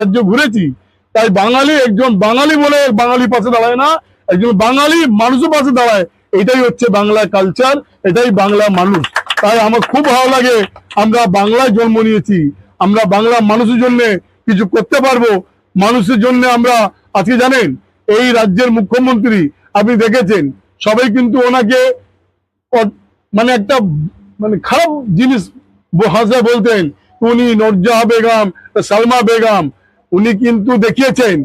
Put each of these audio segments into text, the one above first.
রাজ্য ঘুরেছি, তাই বাঙালি একজন বাঙালি বলে বাঙালি পাশে দাঁড়ায় না, একজন বাঙালি মানুষের পাশে দাঁড়ায়। এটাই হচ্ছে বাংলা কালচার এটাই বাংলা মানুষ। তাই আমার খুব ভালো লাগে, আমরা বাংলায় জন্ম নিয়েছি, আমরা বাংলা মানুষের জন্য কিছু করতে পারব। মানুষের জন্য আমরা, আজকে জানেন, এই রাজ্যের মুখ্যমন্ত্রী আপনি দেখেছেন, সবাই কিন্তু ওনাকে মানে একটা মানে খারাপ জিনিস ভাষায় বলতেন, উনি নরজাহা বেগম, সালমা বেগম উনি কিন্তু দেখিয়েছেন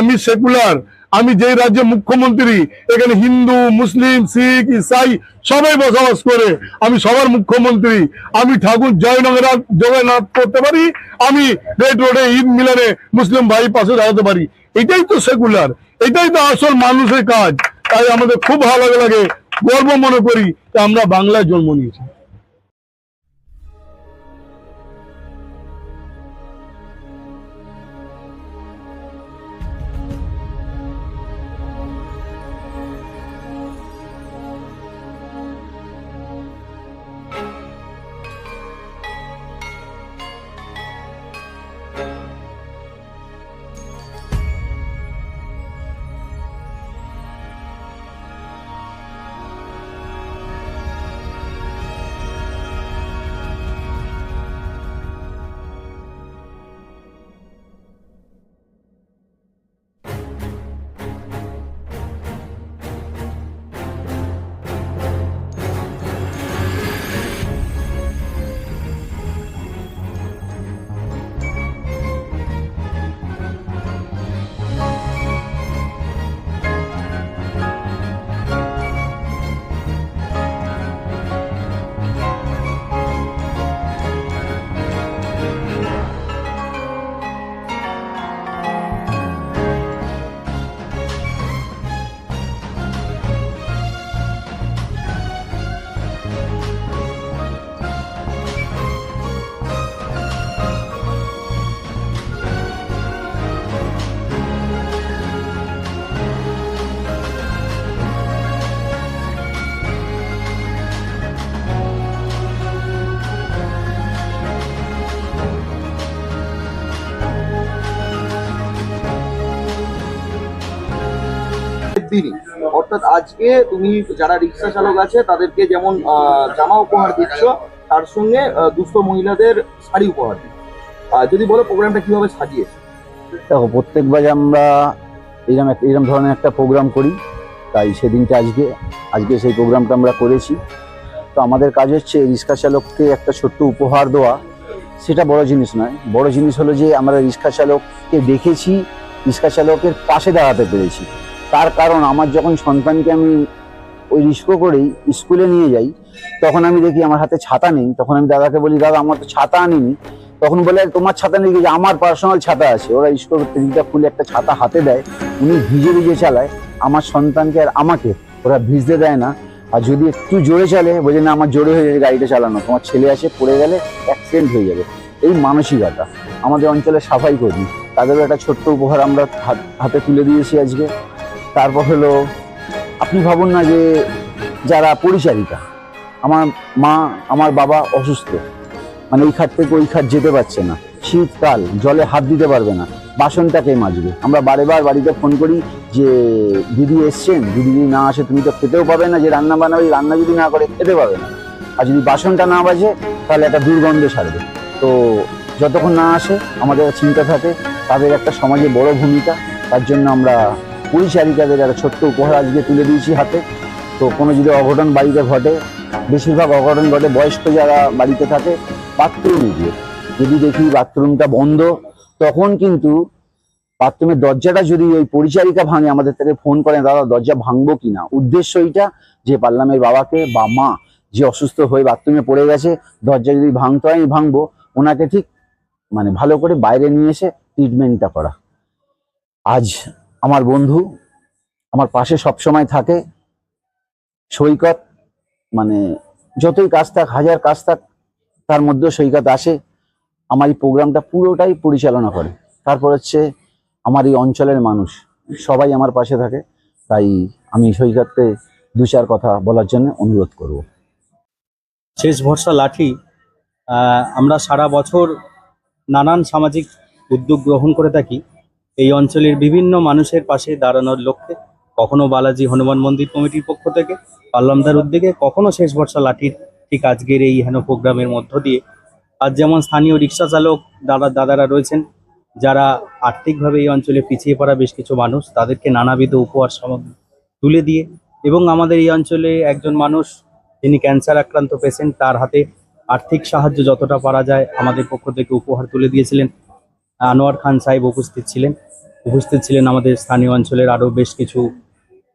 আমি সেকুলার, আমি যেই রাজ্যের মুখ্যমন্ত্রী, এখানে হিন্দু, মুসলিম, শিখ, ইসাই সবাই বসবাস করে, আমি সবার মুখ্যমন্ত্রী, আমি ঠাকুর জয়নগরনাথ জগন্নাথ করতে পারি, আমি রেড রোডে ঈদ মিলনে মুসলিম ভাই পাশে দাঁড়াতে পারি। এটাই তো সেকুলার, এটাই তো আসল মানুষের কাজ। তাই আমাদের খুব ভালো লাগে, গর্ব মনে করি যে আমরা বাংলায় জন্ম নিয়েছি। অর্থাৎ আজকে তুমি যারা রিক্সা চালক আছে তাদেরকে যেমন জামা উপহার দিচ্ছ তার সঙ্গে দুস্থ মহিলাদের শাড়ি উপহার আহ, যদি বলো প্রোগ্রামটা কীভাবে সাজিয়েছে? দেখো প্রত্যেকবার আমরা এরকম এরকম ধরনের একটা প্রোগ্রাম করি। তাই সেদিনটা আজকে আজকে সেই প্রোগ্রামটা আমরা করেছি। তো আমাদের কাজ হচ্ছে রিক্সা চালককে একটা ছোট্ট উপহার দেওয়া। সেটা বড় জিনিস নয়। বড় জিনিস হলো যে আমরা রিক্সা চালককে দেখেছি রিক্সা চালকের পাশে দাঁড়াতে পেরেছি। তার কারণ আমার যখন সন্তানকে আমি ওই রিস্কো করেই স্কুলে নিয়ে যাই, তখন আমি দেখি আমার হাতে ছাতা নেই। তখন আমি দাদাকে বলি, দাদা, আমার তো ছাতা আনিনি। তখন বলে, তোমার ছাতা নেই যে, আমার পার্সোনাল ছাতা আছে। ওরা স্কুল টিভিটা খুলে একটা ছাতা হাতে দেয়, উনি ভিজে ভিজে চালায়। আমার সন্তানকে আর আমাকে ওরা ভিজতে দেয় না। আর যদি একটু জোরে চলে বোঝে না, আমার জোরে হয়ে যাবে, গাড়িটা চালানো। তোমার ছেলে আসে, পড়ে গেলে অ্যাক্সিডেন্ট হয়ে যাবে। এই মানসিকতা। আমাদের অঞ্চলে সাফাই করি। তাদেরও একটা ছোট্ট উপহার আমরা হাতে তুলে দিয়েছি আজকে। তারপর হলো, আপনি ভাবুন না যে যারা পরিচারিকা, আমার মা, আমার বাবা অসুস্থ মানে এই খাট থেকে ওই খাট যেতে পারছে না। শীতকাল, জলে হাত দিতে পারবে না বাসনটাকে মাজবে? আমরা বারে বার বাড়িতে ফোন করি যে, দিদি এসছেন, দিদি যদি না আসে তুমি তো খেতেও পাবে না, যে রান্না ওই রান্না যদি না করে, খেতে পাবে না। আর যদি বাসনটা না বাজে, তাহলে একটা দুর্গন্ধ সারবে তো যতক্ষণ না আসে, আমাদের চিন্তা থাকে, তাদের একটা সমাজে বড় ভূমিকা, তার জন্য আমরা পরিচারিকাদের একটা ছোট্ট উপহার আজকে তুলে দিয়েছি হাতে। তো কোনো যদি অঘটন বাড়িতে ঘটে, বেশিরভাগ অঘটন ঘটে বয়স্ক যারা বাড়িতে থাকে বাথরুমে গিয়ে। যদি দেখি বাথরুমটা বন্ধ, তখন কিন্তু বাথরুমের দরজাটা যদি ওই পরিচারিকা ভাঙে, আমাদের থেকে ফোন করেন দাদা, দরজা ভাঙবো কিনা উদ্দেশ্য এইটা যে পার্লামের বাবাকে বা মা যে অসুস্থ হয়ে বাথরুমে পড়ে গেছে, দরজা যদি ভাঙতে হয় ভাঙবো। ওনাকে ঠিক মানে ভালো করে বাইরে নিয়ে এসে ট্রিটমেন্টটা করা। আজ আমার বন্ধু, আমার পাশে সবসময় থাকে। সৈকত মানে যতই কাজ থাক, হাজার কাজ থাক, তার মধ্যেও সৈকত আসে। আমার এই প্রোগ্রামটা পুরোটাই পরিচালনা করে। তারপর হচ্ছে আমার এই অঞ্চলের মানুষ, সবাই আমার পাশে থাকে। তাই আমি সৈকতকে দু চার কথা বলার জন্য অনুরোধ করব। শেষ ভরসা লাঠি। আমরা সারা বছর নানান সামাজিক উদ্যোগ গ্রহণ করে থাকি। এই অঞ্চলের বিভিন্ন মানুষের পাশে দাঁড়ানোর লক্ষ্যে কখনো বালাজি হনুমান মন্দির কমিটির পক্ষ থেকে, পাল্লামদার উদ্যোগে কখনো শেষ বর্ষা লাঠির ঠিক আজকের এই হেন প্রোগ্রামের মধ্য দিয়ে। আজ যেমন স্থানীয় রিক্সা চালক দাদা, দাদারা রয়েছেন, যারা আর্থিকভাবে এই অঞ্চলে পিছিয়ে পড়া বেশ কিছু মানুষ, তাদেরকে নানাবিধ উপহার সামগ্রী তুলে দিয়ে এবং আমাদের এই অঞ্চলে একজন মানুষ, যিনি ক্যান্সার আক্রান্ত পেশেন্ট, তার হাতে আর্থিক সাহায্য যতটা পারা যায় আমাদের পক্ষ থেকে উপহার তুলে দিয়েছিলেন। আনোয়ার খান সাহেব উপস্থিত ছিলেন। উপস্থিত ছিলেন আমাদের স্থানীয় অঞ্চলের আরও বেশ কিছু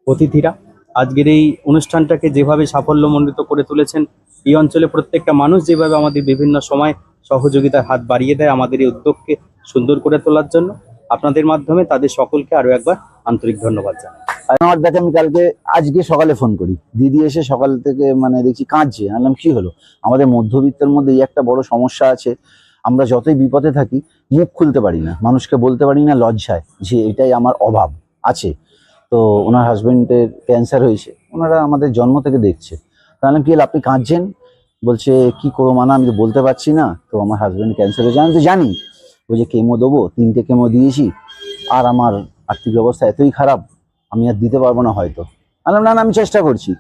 অতিথিরা। আজকের এই অনুষ্ঠানটাকে যেভাবে সাফল্যমণ্ডিত করে তুলেছেন, এই অঞ্চলে প্রত্যেকটা মানুষ যেভাবে আমাদের বিভিন্ন সময় সহযোগিতার হাত বাড়িয়ে দেয় আমাদের এই উদ্যোগকে সুন্দর করে তোলার জন্য, আপনাদের মাধ্যমে তাদের সকলকে আরও একবার আন্তরিক ধন্যবাদ জানাই। আমার দেখে আমি কালকে, আজকে সকালে ফোন করি। দিদি এসে সকাল থেকে মানে দেখছি কাঁদছে। আমি বললাম, কি হলো? আমাদের মধ্যবিত্তের মধ্যে এই একটা বড় সমস্যা আছে। আমরা যতই বিপদে থাকি, মুখ খুলতে পারি না। মানুষকে বলতে পারি না লজ্জায় যে এটাই আমার অভাব আছে। তো ওনার হাজবেন্ডের ক্যান্সার হয়েছে, ওনারা আমাদের জন্ম থেকে দেখছে। তাহলে কি আপনি কাঁদছেন? বলছে, কি করব মানা, আমি তো বলতে পারছি না। তো আমার হাজবেন্ড ক্যান্সার হয়েছে। আমি তো জানি, বলছে, কেমো দেবো, তিনটে কেমো দিয়েছি। আর আমার আর্থিক অবস্থা এতই খারাপ, আমি আর দিতে পারব না হয়তো। আলাম না আমি চেষ্টা করছি।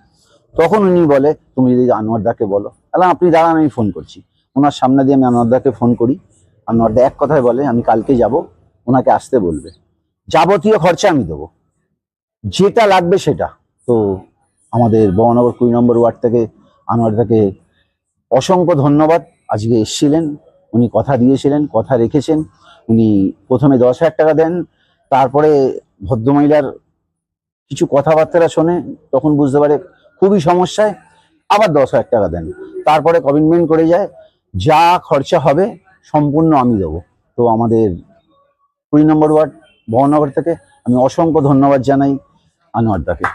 তখন উনি বলে, তুমি যদি আনোয়ার আনোয়ারদাকে বলো। আলাম আপনি দাঁড়ান, আমি ফোন করছি। ওনার সামনে দিয়ে আমি আনোয়ারদাকে ফোন করি। আনোয়ারদা এক কথায় বলে, আমি কালকে যাব, ওনাকে আসতে বলবে। যাবতীয় খরচা আমি দেবো। যেটা লাগবে সেটা। তো আমাদের বহনগর কুড়ি নম্বর ওয়ার্ড থেকে আনোয়ারদাকে অসংখ্য ধন্যবাদ। আজকে এসেছিলেন, উনি কথা দিয়েছিলেন, কথা রেখেছেন। উনি প্রথমে দশ হাজার টাকা দেন, তারপরে ভদ্রমহিলার কিছু কথাবার্তা শোনে, তখন বুঝতে পারে খুবই সমস্যায়, আবার দশ হাজার টাকা দেন। তারপরে কমিটমেন্ট করে যায় যা খরচা হবে সম্পূর্ণ আমি দেবো। তো আমাদের কুড়ি নম্বর ওয়ার্ড বহনগর থেকে আমি অসংখ্য ধন্যবাদ জানাই আনোয়ারদাকে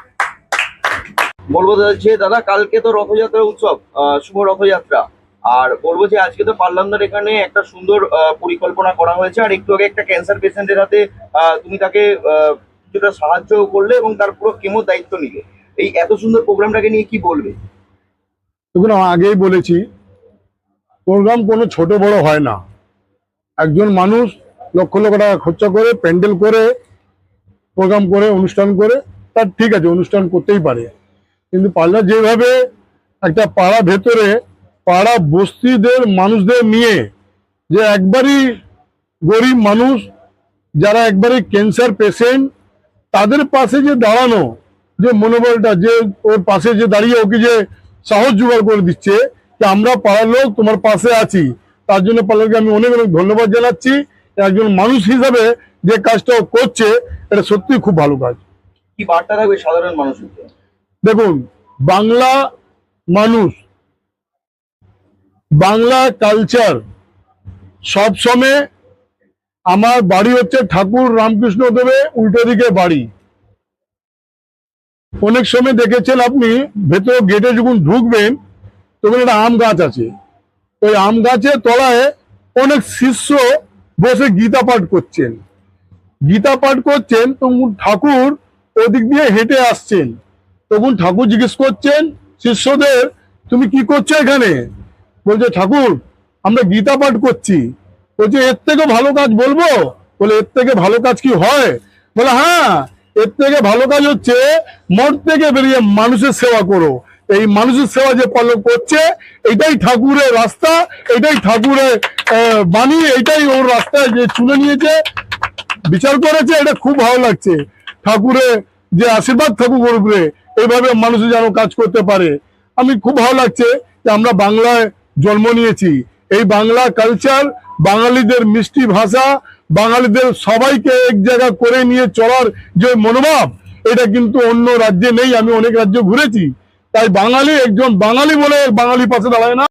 বলব দাদা যে দাদা কালকে তো রথযাত্রা উৎসব আহ, শুভ রথযাত্রা। আর বলব যে আজকে তো পার্লামদার এখানে একটা সুন্দর আহ, পরিকল্পনা করা হয়েছে। আর একটু আগে একটা ক্যান্সার পেশেন্টের হাতে আহ, তুমি তাকে আহ, কিছুটা সাহায্য করলে এবং তার পুরো কেমো দায়িত্ব নিলে। এই এত সুন্দর প্রোগ্রামটাকে নিয়ে কি বলবে? দেখুন আমি আগেই বলেছি প্রোগ্রাম কোনো ছোট বড় হয় না। একজন মানুষ লক্ষ লক্ষ টাকা খরচা করে, প্যান্ডেল করে, প্রোগ্রাম করে, অনুষ্ঠান করে, তার ঠিক আছে, অনুষ্ঠান করতেই পারে। কিন্তু পাল্লা যেভাবে একটা পাড়া ভেতরে, পাড়া বস্তিদের, মানুষদের নিয়ে যে একবারই গরিব মানুষ, যারা একবারে ক্যান্সার পেশেন্ট তাদের পাশে যে দাঁড়ানো, যে মনোবলটা, যে ওর পাশে যে দাঁড়িয়ে ওকে যে সাহস জোগাড় করে দিচ্ছে আমরা পাড়ার লোক তোমার পাশে আছি। তার জন্য পার্লারকে আমি অনেক অনেক ধন্যবাদ জানাচ্ছি। একজন মানুষ হিসাবে যে কাজটা করছে এটা সত্যি খুব ভালো কাজ। কি বার্তা থাকবে সাধারণ মানুষের দেখুন বাংলা মানুষ বাংলা কালচার সবসময় আমার বাড়ি হচ্ছে ঠাকুর রামকৃষ্ণ দেবে উল্টো দিকে বাড়ি। অনেক সময় দেখেছেন আপনি ভেতর গেটে যখন ঢুকবেন তখন একটা আম গাছ আছে। ওই আম গাছের তলায় অনেক শিষ্য বসে গীতা পাঠ করছেন। গীতা পাঠ করছেন, তখন ঠাকুর ওদিক দিয়ে হেঁটে আসছেন। তখন ঠাকুর জিজ্ঞেস করছেন, শিষ্যদের, তুমি কি করছ এখানে? বলছে, ঠাকুর, আমরা গীতা পাঠ করছি। বলছে, এর থেকে ভালো কাজ বলব? বলে, এর থেকে ভালো কাজ কি হয়? বলে হ্যাঁ এর থেকে ভালো কাজ হচ্ছে মর থেকে বেরিয়ে মানুষের সেবা করো। এই মানুষের সেবা যে পালন করছে, এটাই ঠাকুরের রাস্তা, এটাই ঠাকুরের বাণী, এটাই ওর রাস্তায় যে চুলে নিয়েছে, বিচার করেছে, এটা খুব ভালো লাগছে। ঠাকুরের যে আশীর্বাদ ওর উপরে এইভাবে মানুষ যেন কাজ করতে পারে। আমি খুব ভালো লাগছে যে আমরা বাংলায় জন্ম নিয়েছি। এই বাংলা কালচার বাঙালিদের মিষ্টি ভাষা, বাঙালিদের সবাইকে এক জায়গা করে নিয়ে চলার যে মনোভাব, এটা কিন্তু অন্য রাজ্যে নেই, আমি অনেক রাজ্য ঘুরেছি। তাই বাঙালি একজন বাঙালি বলে বাঙালি পাশে দাঁড়ায় না।